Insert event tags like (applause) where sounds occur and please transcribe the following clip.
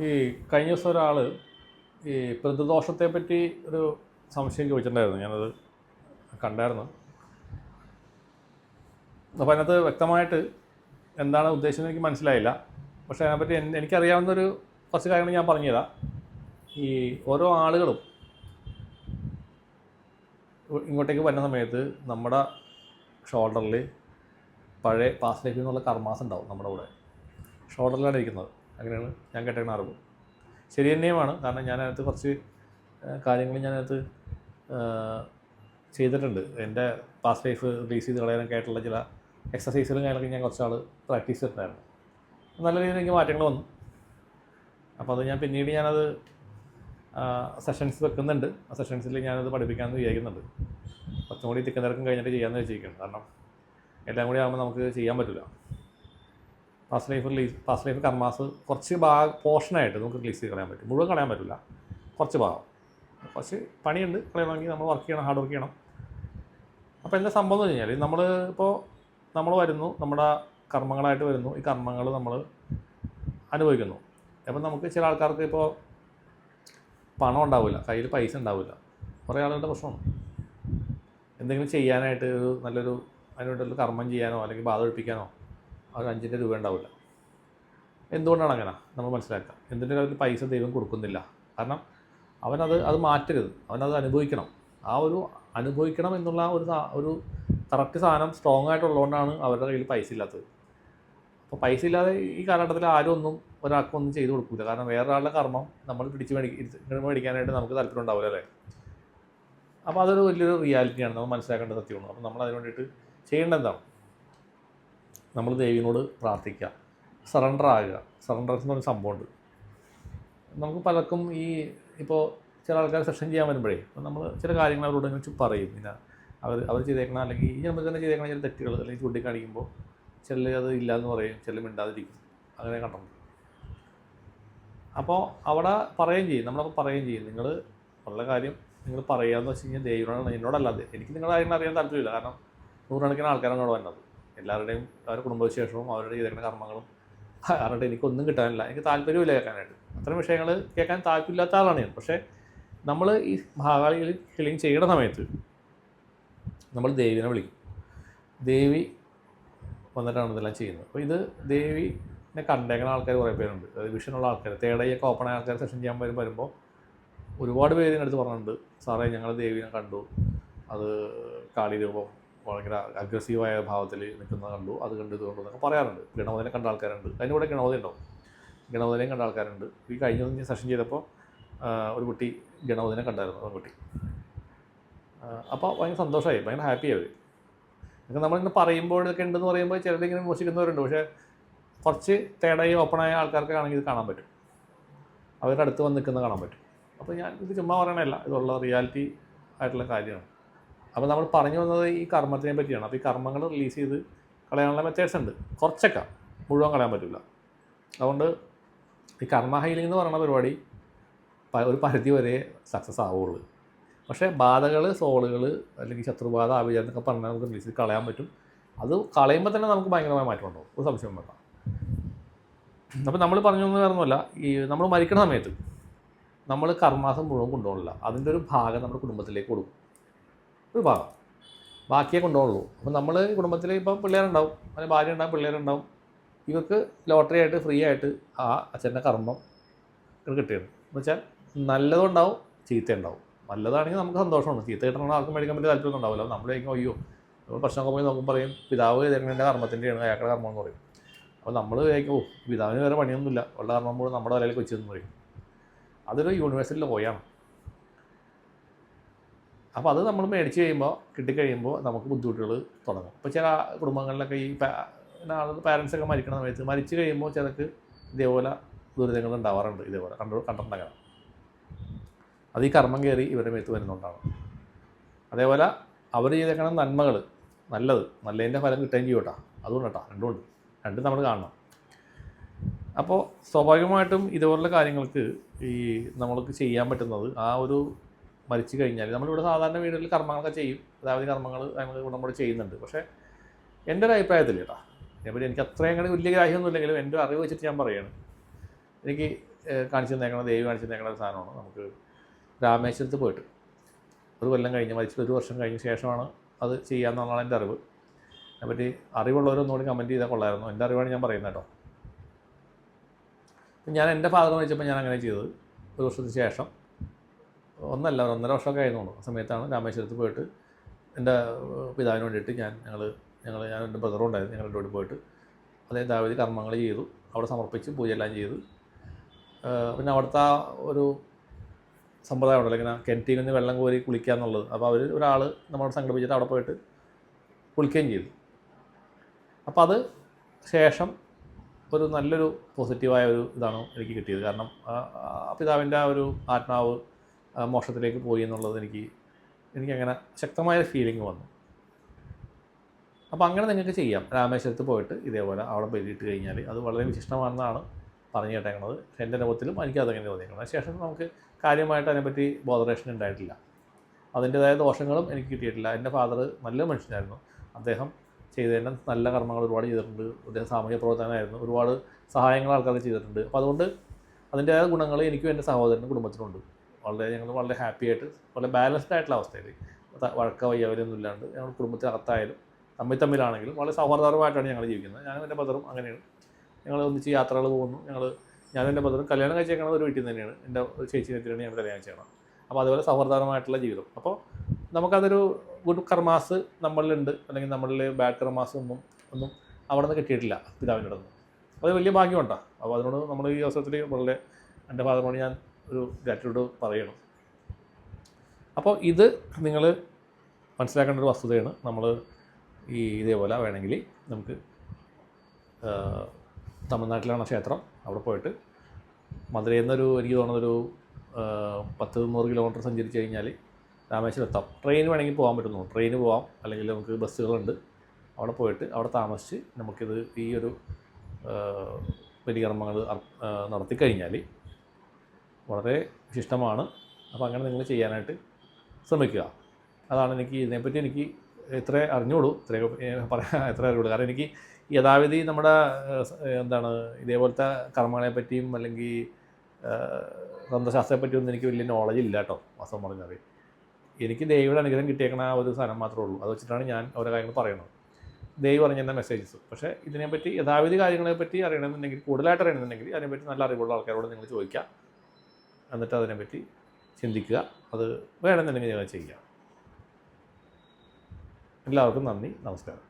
ഈ കഴിഞ്ഞ ദിവസം ഒരാൾ ഈ പിതൃദോഷത്തെ പറ്റി ഒരു സംശയം ചോദിച്ചിട്ടുണ്ടായിരുന്നു. ഞാനത് കണ്ടായിരുന്നു. അപ്പോൾ അതിനകത്ത് വ്യക്തമായിട്ട് എന്താണ് ഉദ്ദേശിച്ചത് എനിക്ക് മനസ്സിലായില്ല. പക്ഷേ അതിനെപ്പറ്റി എനിക്കറിയാവുന്നൊരു കുറച്ച് കാര്യങ്ങൾ ഞാൻ പറഞ്ഞുതരാം. ഈ ഓരോ ആളുകളും ഇങ്ങോട്ടേക്ക് വരുന്ന സമയത്ത് നമ്മുടെ ഷോൾഡറിൽ പഴയ പാസ്റ്റ് ലൈഫിൽ നിന്നുള്ള കർമാസ് ഉണ്ടാവും നമ്മുടെ കൂടെ. ഷോൾഡറിലാണ് ഇരിക്കുന്നത്. അങ്ങനെയാണ് ഞാൻ കേട്ടേക്കണ അറിവ് ശരി തന്നെയുമാണ്. കാരണം ഞാനതിനകത്ത് കുറച്ച് കാര്യങ്ങൾ ഞാനതിനകത്ത് ആ, ചെയ്തിട്ടുണ്ട്. എന്റെ പാസ്റ്റ് ലൈഫ് റിലീസ് ചെയ്ത് കളയാനൊക്കെ ആയിട്ടുള്ള ചില എക്സസൈസുകളും കാര്യങ്ങളൊക്കെ ഞാൻ കുറച്ചാൾ പ്രാക്ടീസ് ചെയ്തിട്ടുണ്ടായിരുന്നു. നല്ല രീതിയിൽ എനിക്ക് മാറ്റങ്ങൾ വന്നു. അപ്പോൾ അത് ഞാൻ പിന്നീട് ഞാനത് സെഷൻസ് വെക്കുന്നുണ്ട്. ആ സെഷൻസിൽ ഞാനത് പഠിപ്പിക്കാമെന്ന് വിചാരിക്കുന്നുണ്ട്. കുറച്ചും കൂടി തിക്കുന്നിറക്കം കഴിഞ്ഞിട്ട് ചെയ്യാമെന്ന് വെച്ചിരിക്കുന്നത് കാരണം എല്ലാം കൂടി ആകുമ്പോൾ നമുക്ക് ചെയ്യാൻ പറ്റില്ല past life release past life karmas കുറച്ച് ഭാഗം പോർഷനായിട്ട് നമുക്ക് റിലീസ് ചെയ്ത് കളയാൻ പറ്റും. മുഴുവൻ കളയാൻ പറ്റില്ല. കുറച്ച് ഭാഗം. കുറച്ച് പണിയുണ്ട്. കളയണമെങ്കിൽ നമ്മൾ വർക്ക് ചെയ്യണം ഹാർഡ് വർക്ക് ചെയ്യണം. അപ്പോൾ എന്താ സംഭവം എന്ന് കഴിഞ്ഞാൽ നമ്മൾ ഇപ്പോൾ നമ്മൾ വരുന്നു നമ്മുടെ കർമ്മങ്ങളായിട്ട് വരുന്നു. ഈ കർമ്മങ്ങൾ നമ്മൾ അനുഭവിക്കുന്നു. അപ്പം നമുക്ക് ചില ആൾക്കാർക്ക് ഇപ്പോൾ പണം ഉണ്ടാവില്ല കയ്യിൽ പൈസ ഉണ്ടാവില്ല. കുറേ ആളുകളുടെ പ്രശ്നമാണ്. എന്തെങ്കിലും ചെയ്യാനായിട്ട് ഒരു നല്ലൊരു അതിനുവേണ്ടി കർമ്മം ചെയ്യാനോ അല്ലെങ്കിൽ ബാധ ഒഴിപ്പിക്കാനോ ഒരു അഞ്ചിന്റെ രൂപ ഉണ്ടാവില്ല. എന്തുകൊണ്ടാണ് അങ്ങനെ? നമ്മൾ മനസ്സിലാക്കുക. എന്തിന്റെ കാര്യത്തിൽ പൈസ ദൈവം കൊടുക്കുന്നില്ല. കാരണം അവനത് അത് മാറ്റരുത്. അവനത് അനുഭവിക്കണം. ആ ഒരു അനുഭവിക്കണം എന്നുള്ള ഒരു ഒരു കറക്റ്റ് സാധനം സ്ട്രോങ് ആയിട്ടുള്ളതുകൊണ്ടാണ് അവരുടെ കയ്യിൽ പൈസ ഇല്ലാത്തത്. അപ്പോൾ പൈസ ഇല്ലാതെ ഈ കാലഘട്ടത്തിൽ ആരും ഒന്നും ഒരാൾക്കും ഒന്നും ചെയ്തു കൊടുക്കില്ല കാരണം വേറൊരാളുടെ കർമ്മം നമ്മൾ പിടിച്ച് മേടിക്ക മേടിക്കാനായിട്ട് നമുക്ക് താല്പര്യം ഉണ്ടാവില്ല അല്ലേ? അപ്പോൾ അതൊരു വലിയൊരു റിയാലിറ്റിയാണ് നമ്മൾ മനസ്സിലാക്കേണ്ട സത്യമാണ്. അപ്പോൾ നമ്മൾ അതിന് വേണ്ടിയിട്ട് ചെയ്യേണ്ടത് എന്താണ്? നമ്മൾ ദേവിനോട് പ്രാർത്ഥിക്കുക. സറണ്ടർ ആകുക. സറണ്ടർ എന്ന് പറഞ്ഞ സംഭവമുണ്ട്. നമുക്ക് പലർക്കും ഈ ഇപ്പോൾ ചില ആൾക്കാർ സെഷൻ ചെയ്യാൻ വരുമ്പോഴേ അപ്പോൾ നമ്മൾ ചില കാര്യങ്ങൾ അവരോട് ഇങ്ങനെ പറയും. പിന്നെ അവർ അവർ ചെയ്തേക്കണം അല്ലെങ്കിൽ ഈ നമ്മൾ തന്നെ ചെയ്തേക്കണ ചില തെറ്റുകൾ അല്ലെങ്കിൽ ചൂണ്ടിക്കാണിക്കുമ്പോൾ ചില അത് ഇല്ല എന്ന് പറയും ചില മിണ്ടാതിരിക്കും. അങ്ങനെ കണ്ടിട്ടുണ്ട്. അപ്പോൾ അവിടെ പറയുകയും ചെയ്യും. നമ്മളപ്പോൾ പറയുകയും ചെയ്യും. നിങ്ങൾ ഉള്ള കാര്യം നിങ്ങൾ പറയാമെന്ന് വെച്ച് കഴിഞ്ഞാൽ ദൈവനോടാണ് എന്നോടല്ലാതെ. എനിക്ക് നിങ്ങളുടെ കാര്യങ്ങൾ അറിയാൻ താല്പര്യമില്ല. കാരണം നൂറുകണക്കിന് ആൾക്കാരാണ് അവിടെ വന്നത്. എല്ലാവരുടെയും അവരുടെ കുടുംബവിശേഷവും അവരുടെ ചെയ്തേക്കുന്ന കർമ്മങ്ങളും. അവരുടെ എനിക്കൊന്നും കിട്ടാനില്ല. എനിക്ക് താല്പര്യമില്ല കേൾക്കാനായിട്ട്. അത്തരം വിഷയങ്ങൾ കേൾക്കാൻ താല്പര്യമില്ലാത്ത ആളാണ് ഞാൻ. പക്ഷേ നമ്മൾ ഈ മഹാകാളിയിൽ ക്ലീൻ ചെയ്യണ സമയത്ത് നമ്മൾ ദേവിനെ വിളിക്കും. ദേവി വന്നിട്ടാണ് ഇതെല്ലാം ചെയ്യുന്നത്. അപ്പോൾ ഇത് ദേവിനെ കണ്ടേക്കുന്ന ആൾക്കാർ കുറേ പേരുണ്ട്. അതായത് വിഷനുള്ള ആൾക്കാർ തേടയൊക്കെ ഓപ്പൺ ആയ ആൾക്കാർ സെഷൻ ചെയ്യാൻ വരും വരുമ്പോൾ ഒരുപാട് പേര് എന്റെ അടുത്ത് പറഞ്ഞിട്ടുണ്ട്. സാറേ ഞങ്ങൾ ദേവിനെ കണ്ടു. അത് കാളി രൂപം ഭയങ്കര അഗ്രസീവായ ഭാവത്തിൽ നിൽക്കുന്ന കണ്ടു. അത് കണ്ടു ഇത് കണ്ടു എന്നൊക്കെ പറയാറുണ്ട്. ഗണപതിനെ കണ്ട ആൾക്കാരുണ്ട്. അതിന്റെ കൂടെ ഗണപതി ഉണ്ടാവും ഗണപതിനെയും കണ്ട ആൾക്കാരുണ്ട്. ഈ കഴിഞ്ഞ ദിവസം സെഷൻ ചെയ്തപ്പോൾ ഒരു കുട്ടി ഗണപതിനെ കണ്ടായിരുന്നു ഒരു കുട്ടി. അപ്പോൾ ഭയങ്കര സന്തോഷമായി. ഭയങ്കര ഹാപ്പി അവർ ഇതൊക്കെ നമ്മളിങ്ങനെ പറയുമ്പോഴൊക്കെ ഉണ്ടെന്ന് പറയുമ്പോൾ ചിലരിങ്ങനെ മോശിക്കുന്നവരുണ്ട് പക്ഷേ കുറച്ച് തേടായി ഓപ്പണായ ആൾക്കാർക്കാണെങ്കിൽ ഇത് കാണാൻ പറ്റും. അവരുടെ അടുത്ത് വന്ന് നിൽക്കുന്നത് കാണാൻ പറ്റും. അപ്പോൾ ഞാൻ ഇത് ചുമ്മാ പറയണല്ല ഇതുള്ള റിയാലിറ്റി ആയിട്ടുള്ള കാര്യമാണ്. അപ്പോൾ നമ്മൾ പറഞ്ഞു വന്നത് ഈ കർമ്മത്തിനെ പറ്റിയാണ്. അപ്പോൾ ഈ കർമ്മങ്ങൾ റിലീസ് ചെയ്ത് കളയാനുള്ള മെത്തേഡ്സ് ഉണ്ട്. കുറച്ചൊക്കെ. മുഴുവൻ കളയാൻ പറ്റില്ല അതുകൊണ്ട് ഈ കർമ്മ ഹീലിംഗ് എന്ന് പറയുന്ന പരിപാടി ഒരു പരിധി വരെ സക്സസ് ആവുള്ളൂ. പക്ഷേ ബാധകൾ സോളുകൾ അല്ലെങ്കിൽ ശത്രുബാധ ആവിചാരം എന്നൊക്കെ പറഞ്ഞാൽ നമുക്ക് റിലീസ് ചെയ്ത് കളയാൻ പറ്റും. അത് കളയുമ്പോൾ തന്നെ നമുക്ക് ഭയങ്കരമായ മാറ്റം ഉണ്ടാവും. ഒരു സംശയം വേണ്ട. അപ്പോൾ നമ്മൾ പറഞ്ഞു എന്ന് വേറൊന്നുമല്ല ഈ നമ്മൾ മരിക്കണ സമയത്ത് നമ്മൾ കർമാസം മുഴുവൻ കൊണ്ടുപോകണില്ല. അതിന്റെ ഒരു ഭാഗം നമ്മുടെ കുടുംബത്തിലേക്ക് കൊടുക്കും. ഒരു ഭാഗം. ബാക്കിയേ കൊണ്ടുപോകുള്ളൂ അപ്പോൾ നമ്മൾ കുടുംബത്തിൽ ഇപ്പം പിള്ളേരുണ്ടാവും. അല്ലെങ്കിൽ ഭാര്യ ഉണ്ടാവും പിള്ളേരുണ്ടാവും. ഇവർക്ക് ലോട്ടറി ആയിട്ട് ഫ്രീ ആയിട്ട് ആ അച്ഛന്റെ കർമ്മം കിട്ടിയത്. എന്ന് വെച്ചാൽ നല്ലതുണ്ടാവും ചീത്ത ഉണ്ടാവും നല്ലതാണെങ്കിൽ നമുക്ക് സന്തോഷമാണ്. ചീത്ത കിട്ടണമെങ്കിൽ ആർക്കും മേടിക്കാൻ വലിയ താല്പര്യം ഉണ്ടാവില്ല. നമ്മൾ കഴിക്കും അയ്യോ നമ്മൾ പ്രശ്നമൊക്കെ പോയി നോക്കുമ്പോൾ പറയും പിതാവ് ചെയ്തേക്കുന്നതിന്റെ കർമ്മത്തിന്റെയാണ് അയാളുടെ കർമ്മം എന്ന് പറയും. അപ്പോൾ നമ്മൾ വിചാരിക്കും ഓ പിതാവിന് വേറെ പണിയൊന്നുമില്ല. ഉള്ള കർമ്മം പോലും നമ്മുടെ തലയിൽ വെച്ചെന്ന് പറയും അതൊരു യൂണിവേഴ്സിറ്റിയിൽ പോയാണ്. അപ്പോൾ അത് നമ്മൾ മേടിച്ച് കഴിയുമ്പോൾ കിട്ടിക്കഴിയുമ്പോൾ നമുക്ക് ബുദ്ധിമുട്ടുകൾ തുടങ്ങും. ഇപ്പോൾ ചില കുടുംബങ്ങളിലൊക്കെ ഈ പാരൻസ് ഒക്കെ മരിക്കണ സമയത്ത് മരിച്ചു കഴിയുമ്പോൾ ചിലക്ക് ഇതേപോലെ ദുരിതങ്ങൾ ഉണ്ടാവാറുണ്ട് ഇതേപോലെ കണ്ടു കണ്ടിട്ടുണ്ടാകാം. അത് ഈ കർമ്മം കയറി ഇവരുടെ മേത്ത് വരുന്നുണ്ടാവും അതേപോലെ അവർ ചെയ്തേക്കണ നന്മകൾ നല്ലത് നല്ലതിന്റെ ഫലം കിട്ടുകയും ചെയ്യും കേട്ടോ. അതുകൊണ്ട് കേട്ടോ രണ്ടുമുണ്ട് രണ്ടും നമ്മൾ കാണണം. അപ്പോൾ സ്വാഭാവികമായിട്ടും ഇതുപോലുള്ള കാര്യങ്ങൾക്ക് ഈ നമ്മൾക്ക് ചെയ്യാൻ പറ്റുന്നത് ആ ഒരു മരിച്ചു കഴിഞ്ഞാൽ നമ്മളിവിടെ സാധാരണ വീടുകളിൽ കർമ്മങ്ങളൊക്കെ ചെയ്യും. അതായത് കർമ്മങ്ങൾ ഇവിടെ നമ്മൾ ചെയ്യുന്നുണ്ട്. പക്ഷേ എന്റെ ഒരു അഭിപ്രായത്തിൽ കേട്ടോ ഇതേപോലെ എനിക്ക് അത്രയും കൂടി വലിയ ഗ്രാഹ്യമൊന്നും ഇല്ലെങ്കിലും എന്റെ അറിവ് വെച്ചിട്ട് ഞാൻ പറയുകയാണ് എനിക്ക് കാണിച്ചു തന്നേക്കണ ദേവി കാണിച്ചു തന്നേക്കണ ഒരു സാധനമാണ് നമുക്ക് രാമേശ്വരത്ത് പോയിട്ട്. ഒരു കൊല്ലം കഴിഞ്ഞ് മരിച്ചിട്ട് ഒരു വർഷം കഴിഞ്ഞ ശേഷമാണ് അത് ചെയ്യാമെന്നുള്ളതാണ് എന്റെ അറിവ്. അതിനെപ്പറ്റി അറിവുള്ളവരൊന്നുകൂടി കമന്റ് ചെയ്താൽ കൊള്ളായിരുന്നു എന്റെ അറിവാണ് ഞാൻ പറയുന്നത് കേട്ടോ ഞാൻ എന്റെ ഫാദർ വെച്ചപ്പോൾ ഞാൻ അങ്ങനെ ചെയ്തത്. ഒരു വർഷത്തിന് ശേഷം ഒന്നല്ല ഒന്നര വർഷമൊക്കെ ആയിരുന്നു ആ സമയത്താണ് രാമേശ്വരത്ത് പോയിട്ട് എന്റെ പിതാവിന് വേണ്ടിയിട്ട് ഞാൻ ഞങ്ങൾ ഞങ്ങൾ ഞാൻ എന്റെ ബ്രദറും ഉണ്ടായിരുന്നു ഞങ്ങൾ രണ്ടുപേരും പോയിട്ട്. അദ്ദേഹം ദാവതി കർമ്മങ്ങൾ ചെയ്തു അവിടെ സമർപ്പിച്ച് പൂജയെല്ലാം ചെയ്തു. പിന്നെ അവിടുത്തെ ഒരു സമ്പ്രദായം ഉണ്ടല്ലോ ഇങ്ങനെ കിണറ്റിൽ നിന്ന് വെള്ളം കോരി കുളിക്കുക എന്നുള്ളത്. അപ്പോൾ അവർ ഒരാൾ നമ്മളോട് സംഘടിപ്പിച്ചിട്ട് അവിടെ പോയിട്ട് കുളിക്കുകയും ചെയ്തു. അപ്പോൾ അത് ശേഷം ഒരു നല്ലൊരു പോസിറ്റീവായ ഒരു ഇതാണ് എനിക്ക് കിട്ടിയത്. കാരണം പിതാവിന്റെ ആ ഒരു ആത്മാവ് മോക്ഷത്തിലേക്ക് പോയി എന്നുള്ളത് എനിക്ക് എനിക്കങ്ങനെ ശക്തമായ ഫീലിംഗ് വന്നു. അപ്പോൾ അങ്ങനെ നിങ്ങൾക്ക് ചെയ്യാം. രാമേശ്വരത്ത് പോയിട്ട് ഇതേപോലെ അവിടെ ബലിയിട്ട് കഴിഞ്ഞാൽ അത് വളരെ വിശിഷ്ടമാണെന്നാണ് പറഞ്ഞു കേട്ടേക്കുന്നത് എന്റെ അനുഭവത്തിലും എനിക്ക് അതങ്ങനെ തോന്നിയേക്കണം അതിനുശേഷം നമുക്ക് കാര്യമായിട്ട് അതിനെപ്പറ്റി ബോധറേഷൻ ഉണ്ടായിട്ടില്ല. അതിന്റേതായ ദോഷങ്ങളും എനിക്ക് കിട്ടിയിട്ടില്ല. എന്റെ ഫാദർ നല്ല മനുഷ്യനായിരുന്നു. അദ്ദേഹം ചെയ്തതിന്റെ നല്ല കർമ്മങ്ങൾ ഒരുപാട് ചെയ്തിട്ടുണ്ട്. അദ്ദേഹം സാമൂഹ്യ പ്രവർത്തനമായിരുന്നു ഒരുപാട് സഹായങ്ങൾ ആൾക്കാർക്ക് ചെയ്തിട്ടുണ്ട്. അപ്പോൾ അതുകൊണ്ട് അതിന്റേതായ ഗുണങ്ങൾ എനിക്കും എന്റെ സഹോദരനും കുടുംബത്തിനുണ്ട് വളരെ ഞങ്ങൾ വളരെ ഹാപ്പി ആയിട്ട് വളരെ ബാലൻസ്ഡ് ആയിട്ടുള്ള അവസ്ഥയിലേക്ക് വഴക്ക വയ്യവരൊന്നും ഇല്ലാണ്ട് ഞങ്ങൾ കുടുംബത്തിനകത്തായാലും തമ്മിൽ തമ്മിലാണെങ്കിലും വളരെ സൗഹാർദ്ദപരമായിട്ടാണ് ഞങ്ങൾ ജീവിക്കുന്നത്. ഞാനും എന്റെ ബദറും അങ്ങനെയാണ്. ഞങ്ങൾ ഒന്നിച്ച് യാത്രകൾ പോകുന്നു. ഞങ്ങൾ ഞാനും എന്റെ ബദറും കല്യാണം കഴിച്ചേക്കണത് ഒരു വീട്ടിൽ തന്നെയാണ്. എന്റെ ചേച്ചി നെറ്റിലാണ് ഞങ്ങൾ കല്യാണം ചെയ്യണം അപ്പോൾ അതുപോലെ സൗഹാർദ്ദപരമായിട്ടുള്ള ജീവിതം. അപ്പോൾ നമുക്കതൊരു ഗുഡ് കർമാസ് നമ്മളിലുണ്ട്. അല്ലെങ്കിൽ നമ്മളിൽ ബാഡ് കർമാസ് ഒന്നും ഒന്നും അവിടെ നിന്ന് കിട്ടിയിട്ടില്ല പിതാവിന്റെ അത് വലിയ ഭാഗ്യമുണ്ടോ. അപ്പോൾ അതിനോട് നമ്മൾ ഈ അവസരത്തിൽ വളരെ എന്റെ ഭാഗമാണ് ഞാൻ ഒരു ഗ്രാറ്റിറ്റ്യൂഡ് പറയണം. അപ്പോൾ ഇത് നിങ്ങൾ മനസ്സിലാക്കേണ്ട ഒരു വസ്തുതയാണ്. നമ്മൾ ഈ ഇതേപോലെ വേണമെങ്കിൽ നമുക്ക് തമിഴ്നാട്ടിലാണ് ക്ഷേത്രം. അവിടെ പോയിട്ട് മധുരയിൽ നിന്നൊരു എനിക്ക് തോന്നുന്നൊരു പത്ത് നൂറ് കിലോമീറ്റർ സഞ്ചരിച്ച് കഴിഞ്ഞാൽ രാമേശ്വരം എത്താം. ട്രെയിൻ വേണമെങ്കിൽ പോകാൻ പറ്റുന്നു. ട്രെയിന് പോകാം അല്ലെങ്കിൽ നമുക്ക് ബസ്സുകളുണ്ട്. അവിടെ പോയിട്ട് അവിടെ താമസിച്ച് നമുക്കിത് ഈ ഒരു പരികർമ്മങ്ങൾ നടത്തി കഴിഞ്ഞാൽ നടത്തിക്കഴിഞ്ഞാൽ വളരെ വിശിഷ്ടമാണ്. അപ്പോൾ അങ്ങനെ നിങ്ങൾ ചെയ്യാനായിട്ട് ശ്രമിക്കുക. അതാണ് എനിക്ക് ഇതിനെപ്പറ്റി എനിക്ക് ഇത്ര അറിഞ്ഞോളൂ ഇത്രയൊക്കെ പറയാൻ (laughs) എത്ര അറിയുള്ളൂ. കാരണം എനിക്ക് യഥാവിധി നമ്മുടെ എന്താണ് ഇതേപോലത്തെ കർമ്മങ്ങളെ പറ്റിയും അല്ലെങ്കിൽ തന്ത്രശാസ്ത്രത്തെ പറ്റിയൊന്നും എനിക്ക് വലിയ നോളജ് ഇല്ല കേട്ടോ വാസ്തവം പറഞ്ഞാൽ എനിക്ക് ദൈവയുടെ അനുഗ്രഹം കിട്ടിയേക്കണ ആ ഒരു സാധനം മാത്രമേ ഉള്ളൂ. അത് വെച്ചിട്ടാണ് ഞാൻ ഓരോ കാര്യങ്ങൾ പറയുന്നത്. ദൈവം പറഞ്ഞ മെസ്സേജസ് പക്ഷേ ഇതിനെപ്പറ്റി യഥാവിധി കാര്യങ്ങളെപ്പറ്റി അറിയണമെന്നുണ്ടെങ്കിൽ കൂടുതലായിട്ട് അറിയണമെന്നുണ്ടെങ്കിൽ അതിനെപ്പറ്റി നല്ല അറിവുള്ള ആൾക്കാരോട് നിങ്ങൾ ചോദിക്കുക. എന്നിട്ട് അതിനെപ്പറ്റി ചിന്തിക്കുക. അത് വേണമെന്നുണ്ടെങ്കിൽ ഞങ്ങൾ ചെയ്യാം. എല്ലാവർക്കും നന്ദി. നമസ്കാരം.